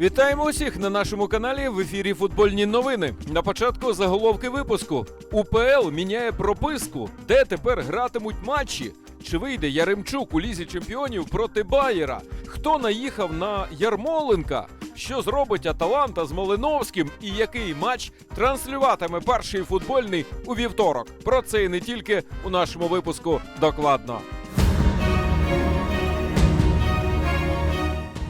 Вітаємо усіх на нашому каналі в ефірі Футбольні новини. На початку заголовки випуску. УПЛ міняє прописку, де тепер гратимуть матчі. Чи вийде Яремчук у лізі чемпіонів проти Байера? Хто наїхав на Ярмоленка? Що зробить Аталанта з Малиновським і який матч транслюватиме перший футбольний у вівторок? Про це і не тільки у нашому випуску докладно.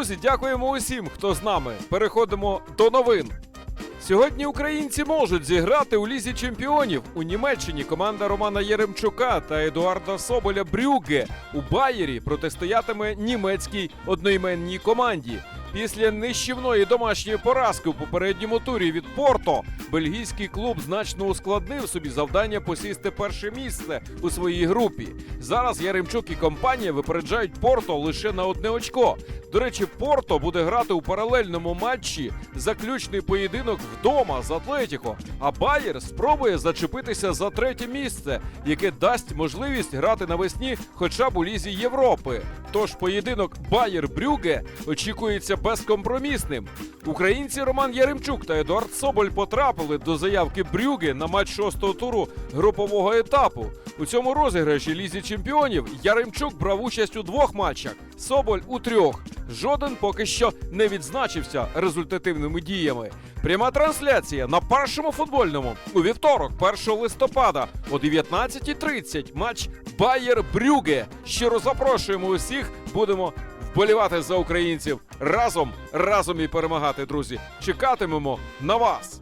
Друзі, дякуємо усім, хто з нами. Переходимо до новин. Сьогодні українці можуть зіграти у лізі чемпіонів. У Німеччині команда Романа Єремчука та Едуарда Соболя Брюгге у Байері протистоятиме німецькій одноіменній команді. Після нищівної домашньої поразки у попередньому турі від Порто бельгійський клуб значно ускладнив собі завдання посісти перше місце у своїй групі. Зараз Яремчук і компанія випереджають Порто лише на одне очко. До речі, Порто буде грати у паралельному матчі заключний поєдинок вдома з Атлетіко. А Байер спробує зачепитися за третє місце, яке дасть можливість грати навесні хоча б у лізі Європи. Тож поєдинок Байер Брюге очікується безкомпромісним. Українці Роман Яремчук та Едуард Соболь потрапили до заявки Брюге на матч шостого туру групового етапу. У цьому розіграші лізі чемпіонів Яремчук брав участь у двох матчах, Соболь у трьох. Жоден поки що не відзначився результативними діями. Пряма трансляція на першому футбольному у вівторок, 1 листопада о 19.30 матч Байер Брюге. Щиро запрошуємо усіх. Будемо вболівати за українців разом, разом і перемагати, друзі. Чекатимемо на вас.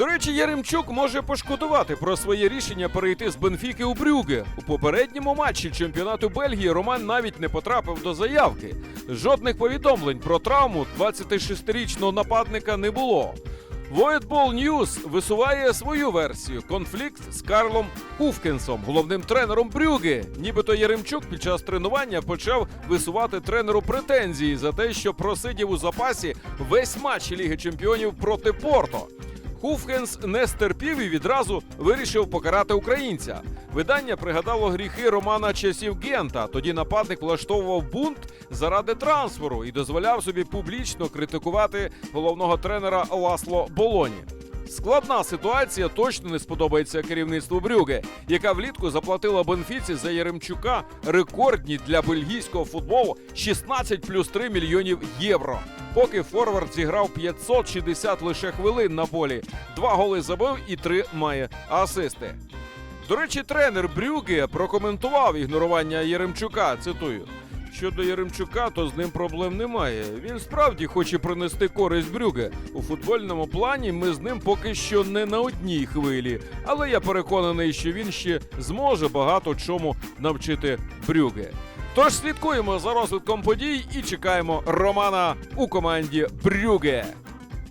До речі, Яремчук може пошкодувати про своє рішення перейти з Бенфіки у Брюге. У попередньому матчі чемпіонату Бельгії Роман навіть не потрапив до заявки. Жодних повідомлень про травму 26-річного нападника не було. Voidball News висуває свою версію конфлікт з Карлом Куфкенсом, головним тренером Брюге. Нібито Яремчук під час тренування почав висувати тренеру претензії за те, що просидів у запасі весь матч Ліги Чемпіонів проти Порто. Хуфкенс не стерпів і відразу вирішив покарати українця. Видання пригадало гріхи Романа часів Гента. Тоді нападник влаштовував бунт заради трансферу і дозволяв собі публічно критикувати головного тренера Ласло Болоні. Складна ситуація точно не сподобається керівництву Брюге, яка влітку заплатила Бенфіці за Яремчука рекордні для бельгійського футболу 16 плюс 3 мільйонів євро. Поки Форвард зіграв 560 лише хвилин на полі, два голи забив і три має асисти. До речі, тренер Брюге прокоментував ігнорування Яремчука. Цитую. Щодо Яремчука, то з ним проблем немає. Він справді хоче принести користь Брюге. У футбольному плані ми з ним поки що не на одній хвилі. Але я переконаний, що він ще зможе багато чому навчити Брюге. Тож слідкуємо за розвитком подій і чекаємо Романа у команді Брюге.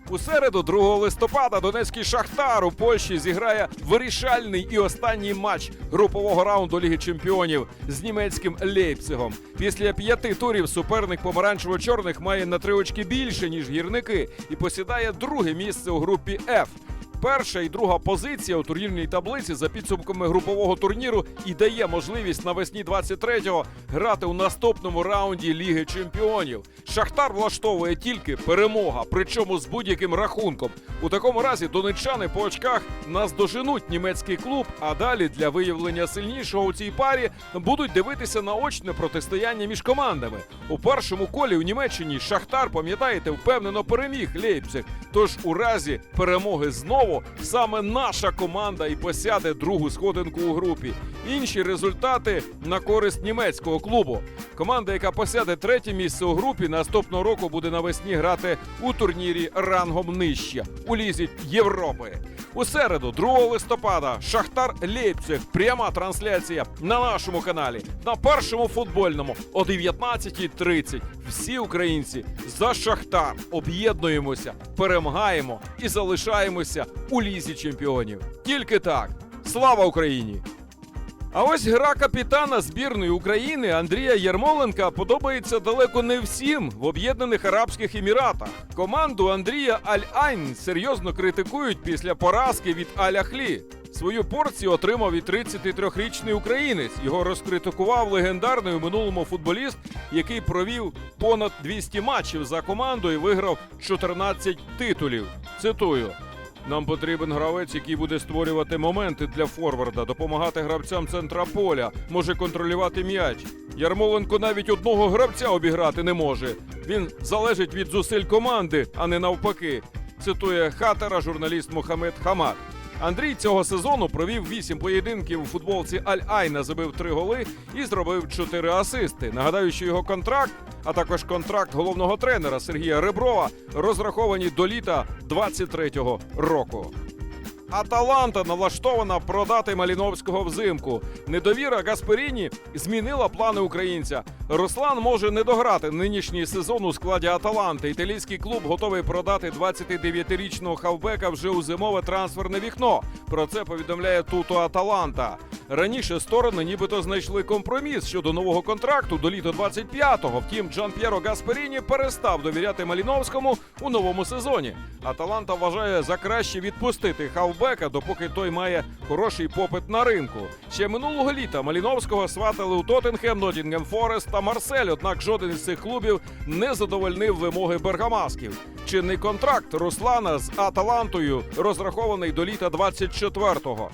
У середу, 2 листопада, донецький шахтар у Польщі зіграє вирішальний і останній матч групового раунду Ліги Чемпіонів з німецьким Лейпцигом. Після п'яти турів суперник помаранчево-чорних має на три очки більше ніж гірники і посідає друге місце у групі F. Перша і друга позиція у турнірній таблиці за підсумками групового турніру і дає можливість навесні 23-го грати у наступному раунді Ліги Чемпіонів. Шахтар влаштовує тільки перемога, причому з будь-яким рахунком. У такому разі донеччани по очках наздоженуть німецький клуб. А далі для виявлення сильнішого у цій парі будуть дивитися на очне протистояння між командами. У першому колі у Німеччині Шахтар, пам'ятаєте, впевнено переміг Лейпциг. Тож у разі перемоги знову знову саме наша команда і посяде другу сходинку у групі. Інші результати на користь німецького клубу. Команда, яка посяде третє місце у групі, наступного року буде навесні грати у турнірі рангом нижче у лізі Європи. У середу, 2 листопада, Шахтар Лейпциг. Пряма трансляція на нашому каналі на першому футбольному о 19.30. Всі українці за Шахтар об'єднуємося, перемагаємо і залишаємося у лізі чемпіонів. Тільки так. Слава Україні! А ось гра капітана збірної України Андрія Ярмоленка подобається далеко не всім в Об'єднаних Арабських Еміратах. Команду Андрія Аль-Айн серйозно критикують після поразки від Аль-Ахлі. Свою порцію отримав і 33-річний українець. Його розкритикував легендарний у минулому футболіст, який провів понад 200 матчів за команду і виграв 14 титулів. Цитую. Нам потрібен гравець, який буде створювати моменти для форварда, допомагати гравцям центра поля, може контролювати м'яч. Ярмоленко навіть одного гравця обіграти не може. Він залежить від зусиль команди, а не навпаки. Цитує хатера журналіст Мохамед Хамад. Андрій цього сезону провів 8 поєдинків у футболці Аль-Айна, забив 3 голи і зробив 4 асисти. Нагадаю, що його контракт, а також контракт головного тренера Сергія Реброва розраховані до літа 23-го року. Аталанта налаштована продати Маліновського взимку. Недовіра Гасперіні змінила плани українця. Руслан може не дограти нинішній сезон у складі Аталанти. Італійський клуб готовий продати 29-річного хавбека вже у зимове трансферне вікно. Про це повідомляє Туто Аталанта. Раніше сторони нібито знайшли компроміс щодо нового контракту до літа 25-го. Втім, Джан П'єро Гасперіні перестав довіряти Маліновському у новому сезоні. Аталанта вважає за краще відпустити хавбека, допоки той має хороший попит на ринку. Ще минулого літа Маліновського сватали у Тоттенхем, Нотінгем Форест та Марсель. Однак жоден із цих клубів не задовольнив вимоги бергамасків. Чинний контракт Руслана з Аталантою розрахований до літа 24-го.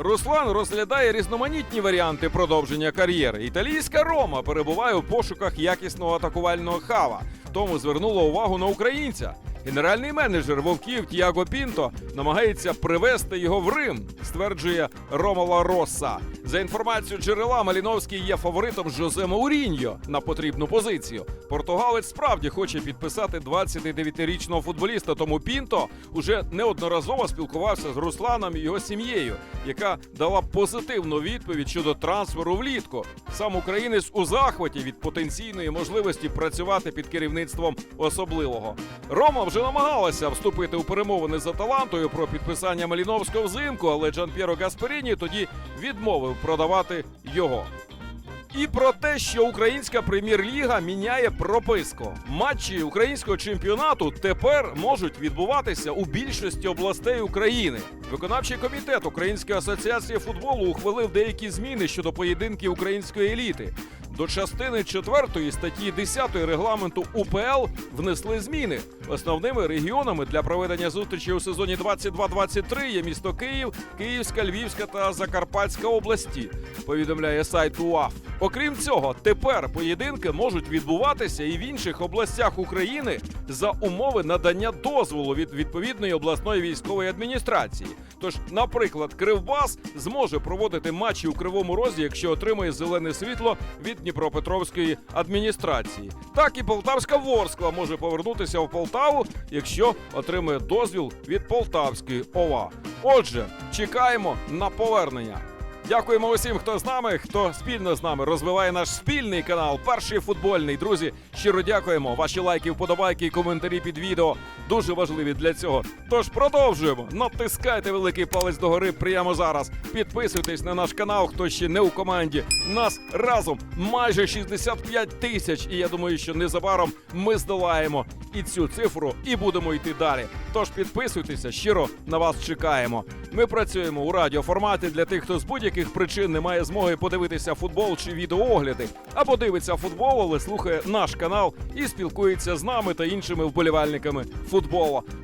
Руслан розглядає різноманітні варіанти продовження кар'єри. Італійська Рома перебуває у пошуках якісного атакувального хава. Тому звернула увагу на українця. Генеральний менеджер Вовків Тіаго Пінто намагається привести його в Рим, стверджує Ромала Росса. За інформацією джерела, Маліновський є фаворитом Жозе Мауріньо на потрібну позицію. Португалець справді хоче підписати 29-річного футболіста. Тому Пінто уже неодноразово спілкувався з Русланом і його сім'єю, яка дала позитивну відповідь щодо трансферу влітку. Сам українець у захваті від потенційної можливості працювати під керівництвом особливого. Рома вже намагалася вступити у перемовини з Аталантою про підписання Маліновського взимку, але Джан П'єро Гасперіні тоді відмовив продавати його. І про те, що українська прем'єр-ліга міняє прописку. Матчі українського чемпіонату тепер можуть відбуватися у більшості областей України. Виконавчий комітет Української асоціації футболу ухвалив деякі зміни щодо поєдинків української еліти. До частини 4 статті 10 регламенту УПЛ внесли зміни. Основними регіонами для проведення зустрічі у сезоні 22-23 є місто Київ, Київська, Львівська та Закарпатська області. Повідомляє сайт УАФ. Окрім цього, тепер поєдинки можуть відбуватися і в інших областях України за умови надання дозволу від відповідної обласної військової адміністрації. Тож, наприклад, Кривбас зможе проводити матчі у Кривому Розі, якщо отримує зелене світло від Дніпропетровської адміністрації. Так і Полтавська Ворскла може повернутися в Полтаву, якщо отримує дозвіл від Полтавської ОВА. Отже, чекаємо на повернення. Дякуємо усім, хто з нами, хто спільно з нами розвиває наш спільний канал, перший футбольний. Друзі, щиро дякуємо. Ваші лайки, вподобайки і коментарі під відео дуже важливі для цього. Тож продовжуємо. Натискайте великий палець догори прямо зараз. Підписуйтесь на наш канал, хто ще не у команді. Нас разом майже 65 тисяч. І я думаю, що незабаром ми здолаємо і цю цифру, і будемо йти далі. Тож підписуйтеся, щиро на вас чекаємо. Ми працюємо у радіоформаті для тих, хто з будь-яких причин не має змоги подивитися футбол чи відеоогляди, або дивиться футбол, але слухає наш канал і спілкується з нами та іншими вболівальниками футболу.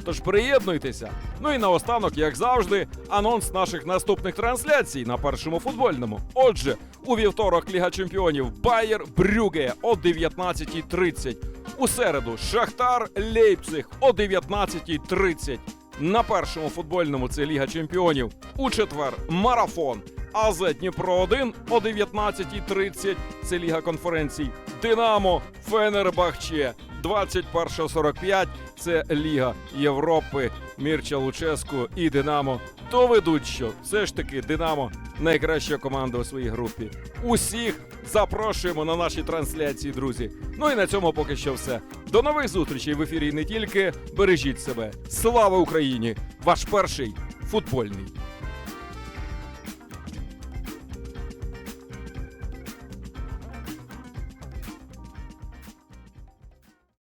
Тож приєднуйтеся. Ну і наостанок, як завжди, анонс наших наступних трансляцій на першому футбольному. Отже, у вівторок Ліга Чемпіонів Байер Брюге о 19.30. У середу Шахтар Лейпциг о 19.30. На першому футбольному це Ліга Чемпіонів. У четвер марафон. АЗ Дніпро 1 о 19.30 це Ліга конференцій. Динамо Фенербахче 21.45 це Ліга Європи. Мірча Луческу і Динамо доведуть, що все ж таки Динамо найкраща команда у своїй групі. Усіх запрошуємо на наші трансляції, друзі. Ну і на цьому поки що все. До нових зустрічей в ефірі не тільки. Бережіть себе. Слава Україні! Ваш перший футбольний